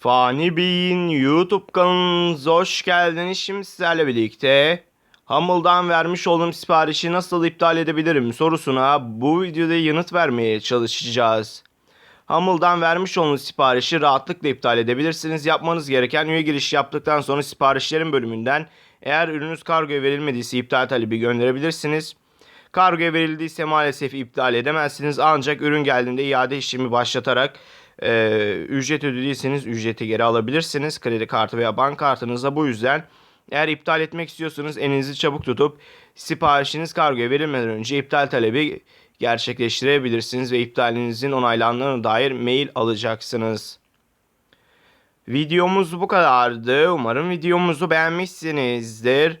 Fani Bey'in YouTube kanalınıza hoş geldiniz. Şimdi sizlerle birlikte Hummle'dan vermiş olduğum siparişi nasıl iptal edebilirim sorusuna bu videoda yanıt vermeye çalışacağız. Hummle'dan vermiş olduğunuz siparişi rahatlıkla iptal edebilirsiniz. Yapmanız gereken üye giriş yaptıktan sonra siparişlerin bölümünden eğer ürününüz kargoya verilmediyse iptal talebi gönderebilirsiniz. Kargoya verildiyse maalesef iptal edemezsiniz. Ancak ürün geldiğinde iade işlemi başlatarak e, ücret ödediyseniz ücreti geri alabilirsiniz. Kredi kartı veya bank kartınızla bu yüzden eğer iptal etmek istiyorsanız elinizi çabuk tutup siparişiniz kargoya verilmeden önce iptal talebi gerçekleştirebilirsiniz ve iptalinizin onaylandığına dair mail alacaksınız. Videomuz bu kadardı. Umarım videomuzu beğenmişsinizdir.